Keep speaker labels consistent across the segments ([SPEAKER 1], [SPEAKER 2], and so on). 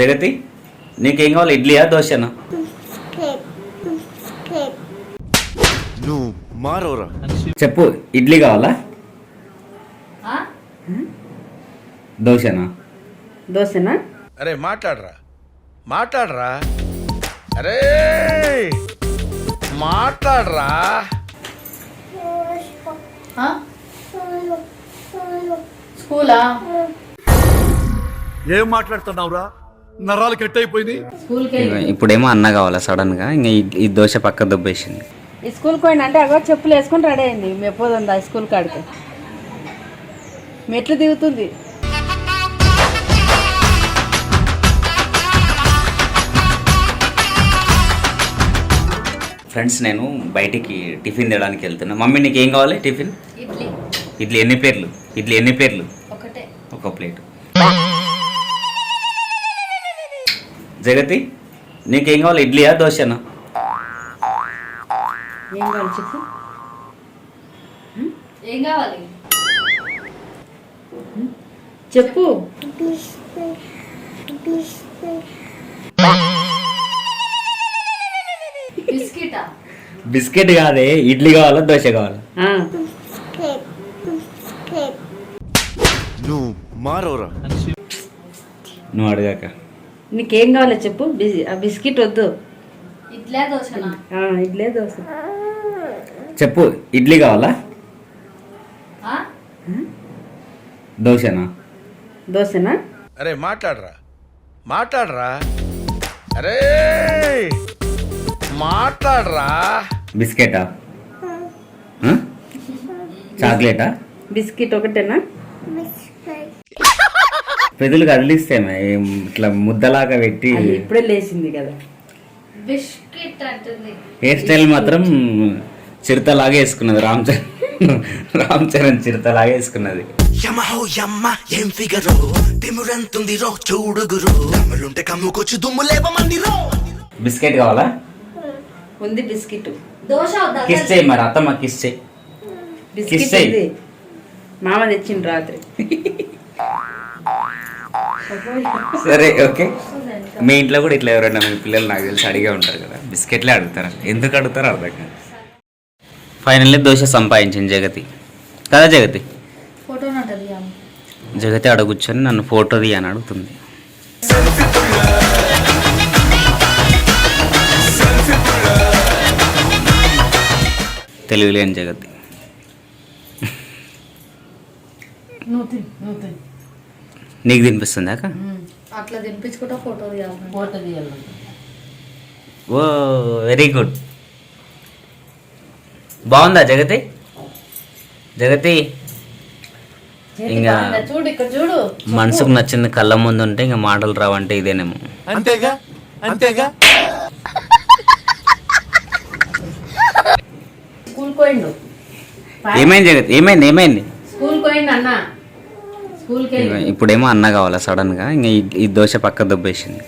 [SPEAKER 1] జగతి నీకేం కావాలి? ఇడ్లీయా దోశనా? చెప్పు ఇడ్లీ కావాలా? దోశనా?
[SPEAKER 2] దోశనా?
[SPEAKER 3] అరే మాట్లాడరా. మాట్లాడరా. అరే! మాట్లాడరా.
[SPEAKER 2] స్కూలా?
[SPEAKER 4] ఏం మాట్లాడుతున్నావురా? నరాలు కట్ అయిపోయింది
[SPEAKER 2] స్కూల్కి
[SPEAKER 1] ఇగో ఇప్పుడేమో అన్న కావాలా సడన్గా ఇంకా ఈ- దోశ పక్క దొబ్బేసింది.
[SPEAKER 2] ఈ స్కూల్కి పోయిన అంటే అగో చెప్పులు వేసుకొని రెడీ అయింది. మెప్పోదండి ఆ స్కూల్ కాడికి? మెట్లు దిగుతుంది?
[SPEAKER 1] ఫ్రెండ్స్ నేను బయటికి టిఫిన్ తేయడానికి వెళ్తున్నా. మమ్మీ నీకు ఏం కావాలి టిఫిన్?
[SPEAKER 5] ఇడ్లీ.
[SPEAKER 1] ఇడ్లీ ఎన్ని పేర్లు? ఇడ్లీ ఎన్ని పేర్లు?
[SPEAKER 5] ఒకటే.
[SPEAKER 1] ఒక ప్లేట్. జగతి నీకేం కావాలి? ఇడ్లీయా దోశనా?
[SPEAKER 2] ఏం కావాలి చెప్పు.
[SPEAKER 5] ఏం కావాలి?
[SPEAKER 2] చెప్పు.
[SPEAKER 5] బిస్కెటా?
[SPEAKER 1] బిస్కెట్ కాదే ఇడ్లీ కావాలా దోశ కావాలా?
[SPEAKER 6] నువ్వు
[SPEAKER 1] అడగాక.
[SPEAKER 2] నీకేం కావాలో చెప్పు. బిస్కెట్ వద్దు.
[SPEAKER 5] ఇడ్లీ దోశనా?
[SPEAKER 2] ఆ, ఇడ్లే దోశ.
[SPEAKER 1] చెప్పు ఇడ్లీ కావాలా?
[SPEAKER 5] ఆ?
[SPEAKER 1] దోశనా?
[SPEAKER 2] దోశనా?
[SPEAKER 3] అరే మాట్లాడరా. మాట్లాడరా. అరే! మాట్లాడరా.
[SPEAKER 1] బిస్కెటా? చాక్లెటా?
[SPEAKER 2] బిస్కెట్ ఒకటేనా?
[SPEAKER 1] పెదలు కదిలిస్తేమే ఏం ఇట్లా ముద్దలాగా పెట్టి
[SPEAKER 2] అది ఇప్పుడే లేచింది కదా.
[SPEAKER 5] బిస్కెట్ అంటుంది.
[SPEAKER 1] హెయిర్ స్టైల్ మాత్రం చిరుతలాగా వేసుకున్నది రామ్ చరణ్. రామ్ చరణ్ చిరుతలాగా వేసుకున్నది.
[SPEAKER 7] యమహో యమ్మ ఏం ఫిగరో? తిమురంతుంది రో చూడుగురు దమ్ములుంటే కమ్ముకొచ్చి దుమ్ము లేవమంది రో.
[SPEAKER 1] బిస్కెట్ కావాలా?
[SPEAKER 2] ఉంది బిస్కెట్.
[SPEAKER 5] దోశ వద్దా?
[SPEAKER 1] కిస్ చేయి మరి అత్తమ్మ కిస్ చేయి.
[SPEAKER 2] బిస్కెట్
[SPEAKER 1] చెయ్యి.
[SPEAKER 2] ఉంది. మామ తెచ్చిండు రాత్రి.
[SPEAKER 1] సరే ఓకే. మీ ఇంట్లో కూడా ఇట్లా ఎవరైనా మీ పిల్లలు నాకు తెలిసి అడిగే ఉంటారు కదా? బిస్కెట్లే అడుగుతారు. ఎందుకు అడుగుతారో అర్థం కాదు. ఫైనల్లీ దోశ సంపాదించింది జగతి. కదా జగతి? జగతి అడగొచ్చని నన్ను ఫోటో తీ అని అడుగుతుంది. తెలివిలేని జగతి
[SPEAKER 5] నువ్వు తిను నువ్వు తిను
[SPEAKER 1] నీకు తినిపిస్తుంది అక్క?
[SPEAKER 5] అట్లా తినిపించుకుంటా ఫోటో తీయాలి.
[SPEAKER 2] ఫోటో తీయాలి.
[SPEAKER 1] Oh very good. బాగుందా జగతి? జగతి? ఇంకా
[SPEAKER 5] చూడు ఇక్కడ చూడు
[SPEAKER 1] మనసుకు నచ్చింది కళ్ళ ముందు ఉంటే ఇంకా మాటలు రావంటే ఇదేనేమో.
[SPEAKER 4] అంతేగా? అంతేగా?
[SPEAKER 2] స్కూల్ పోయిండు.
[SPEAKER 1] ఏమైంది జగతి? ఏమైంది? ఏమైంది?
[SPEAKER 2] స్కూల్ పోయిండు అన్న.
[SPEAKER 1] ఇప్పుడేమో అన్న కావాలా సడన్గా ఇంకా ఈ- దోశ పక్క దొబ్బేసింది.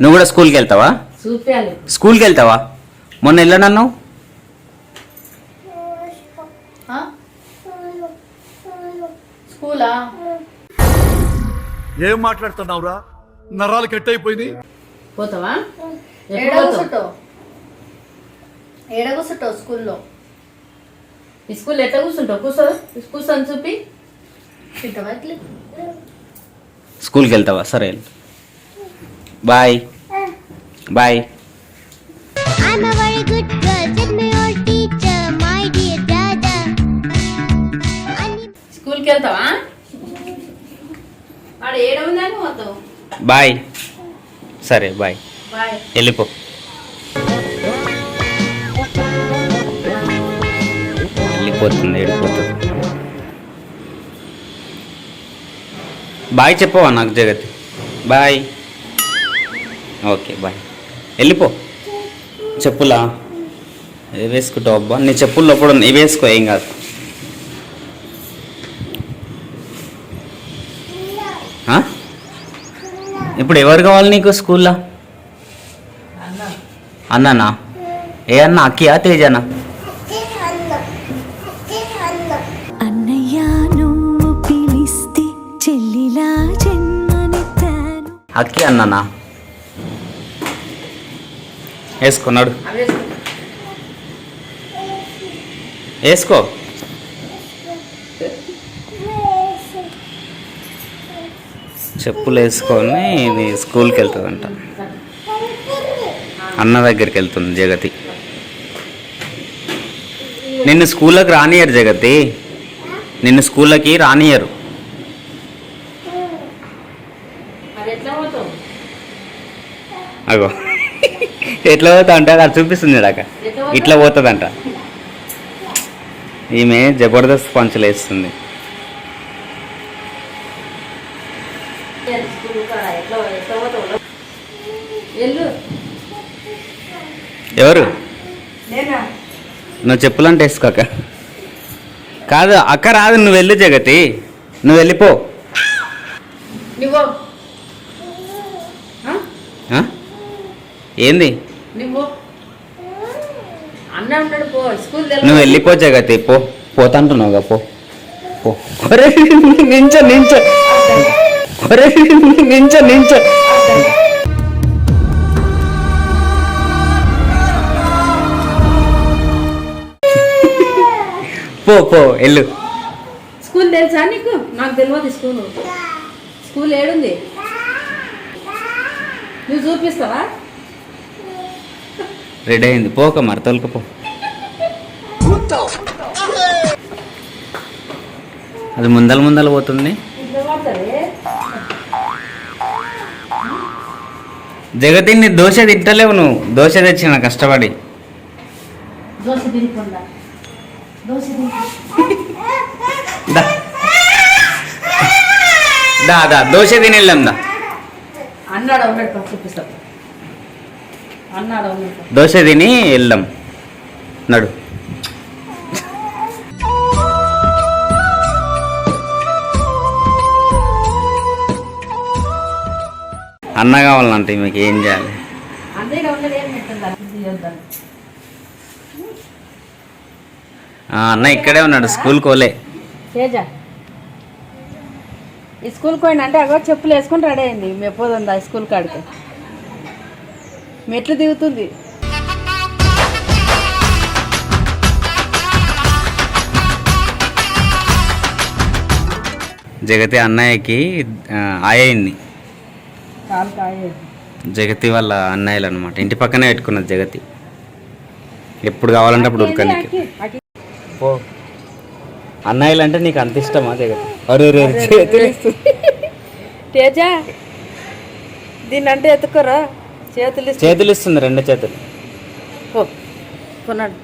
[SPEAKER 2] నువ్వు
[SPEAKER 1] కూడా స్కూల్కి వెళ్తావా? స్కూల్కి వెళ్తావా? మొన్న వెళ్ళనన్నావు?
[SPEAKER 5] ఆ? స్కూలా?
[SPEAKER 4] ఏం మాట్లాడుతున్నావురా? నరాలు కట్ అయిపోయింది
[SPEAKER 2] పోతావా? ఎప్పుడు
[SPEAKER 5] ఏడ
[SPEAKER 2] పోతావు?
[SPEAKER 5] కూర్చుంటావు ఏడ కూర్చుంటావు స్కూల్లో.
[SPEAKER 2] ఈ స్కూల్ ఎట్లా కూర్చుంటావు? కూర్చో కూర్చొని చూపి.
[SPEAKER 5] తింటావా ఇట్లా?
[SPEAKER 1] స్కూల్కి వెళ్తావా సరే. Bye. Bye.
[SPEAKER 8] I'm a very good girl. Tell me your teacher, my dear brother.
[SPEAKER 2] స్కూల్కి వెళ్తావా ఆడ ఏడ ఉందని పోతావు.
[SPEAKER 1] బాయ్. సరే బాయ్. వెళ్ళిపో. వెళ్ళిపోతుంది వెళ్ళిపోతుంది. బాయ్ చెప్పవా నాకు జగత్? బాయ్. Okay bye. వెళ్ళిపో. చెప్పులా. వేసుకుంటావు అబ్బా? నీ చెప్పులు లోపల. ఇవి వేసుకో ఏం కాదు ఆ? ఇప్పుడు ఎవరు కావాలి నీకు స్కూల్లో? అన్నానా? ఏ అన్న? అక్కియా తేజనా? అక్కి అన్ననా? వేసుకున్నాడు
[SPEAKER 2] వేసుకో.
[SPEAKER 1] వేసుకో చెప్పులు వేసుకొని ఇది స్కూల్కి వెళ్తుందంట అన్న దగ్గరికి వెళ్తుంది జగతి. నిన్ను స్కూల్లోకి రానియరు జగతి. నిన్ను స్కూల్లోకి రానియరు అగో. ఎట్లా పోతా అంటే అది చూపిస్తుంది అక్క. ఇట్లా పోతుందంట. ఈమె జబర్దస్త్ పంచులు వేస్తుంది
[SPEAKER 2] స్కూల్ కాడ ఎట్లా ఎట్లా పోతావు వెళ్ళు
[SPEAKER 1] ఎవరు? నువ్వు చెప్పులంటే వేసుకోక కాదు అక్క రాదు నువ్వు వెళ్ళు జగతి. నువ్వు వెళ్ళిపో? ఏంది?
[SPEAKER 2] నువ్వు.
[SPEAKER 1] వెళ్ళిపో జగతి పో. పోతాంటున్నావుగా పో. నించో నించో. నించో నించో. పో పో వెళ్ళు.
[SPEAKER 2] స్కూల్ తెలుసా నీకు? నాకు తెలియదు స్కూల్. స్కూల్ ఏడుంది. నువ్వు చూపిస్తావా?
[SPEAKER 1] రెడీ అయింది. పోక మరి తొలకపో. అది ముందల ముందల పోతుంది.
[SPEAKER 2] ఇట్లా పడతావే
[SPEAKER 1] జగతి నీ దోశ తింటలేవు నువ్వు. దోశ తెచ్చిన కష్టపడి. దా. దా దోశ తిని వెళ్దాం దా. దోశ తిని వెళ్దాం నడు. అన్న కావాలంటే మీకు ఏం చేయాలి? అన్న ఇక్కడే ఉన్నాడు స్కూల్ కోలే.
[SPEAKER 2] ఈ స్కూల్కి పోయిన అంటే అగో చెప్పులు వేసుకొని రెడీ అయింది. మెప్పోదండి ఆ స్కూల్ కాడికి? మెట్లు దిగుతుంది?
[SPEAKER 1] జగతి అన్నయ్యకి ఆ, అయింది
[SPEAKER 2] కాలు కాయ
[SPEAKER 1] జగతి వాళ్ళ అన్నయ్యలు అనమాట ఇంటి పక్కనే పెట్టుకున్నది జగతి. ఎప్పుడు కావాలంటే అప్పుడు ఉరకనికి పో. అన్నయ్యలు అంటే నీకు అంత ఇష్టమా జగతి? అరే రే చేతులు
[SPEAKER 2] తేజ దీన్ని అంటే ఎత్తుకోరా? చేతులు
[SPEAKER 1] చేతులు ఇస్తుంది రెండు చేతులు.
[SPEAKER 2] పో కొన్నాడు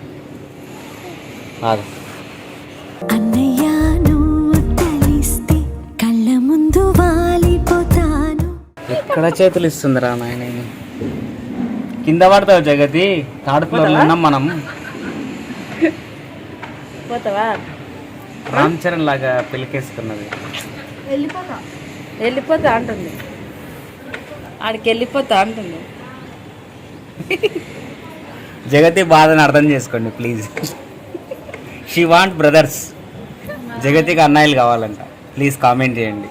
[SPEAKER 1] ఎక్కడ చేతులు ఇస్తుంది రా నాయన? కింద పడతావు జగతి. థర్డ్ ఫ్లోర్లో ఉన్నాం మనం.
[SPEAKER 2] పోతావా?
[SPEAKER 1] రామ్ చరణ్ లాగా పిలికేసుకున్నది.
[SPEAKER 5] వెళ్ళిపోతా.
[SPEAKER 2] వెళ్ళిపోతా అంటుంది. ఆడికి వెళ్ళిపోతా అంటుంది.
[SPEAKER 1] జగతి బాధను అర్థం చేసుకోండి ప్లీజ్. షీ వాంట్ బ్రదర్స్ జగతికి అన్నయ్యలు కావాలంట. ప్లీజ్ కామెంట్ చేయండి.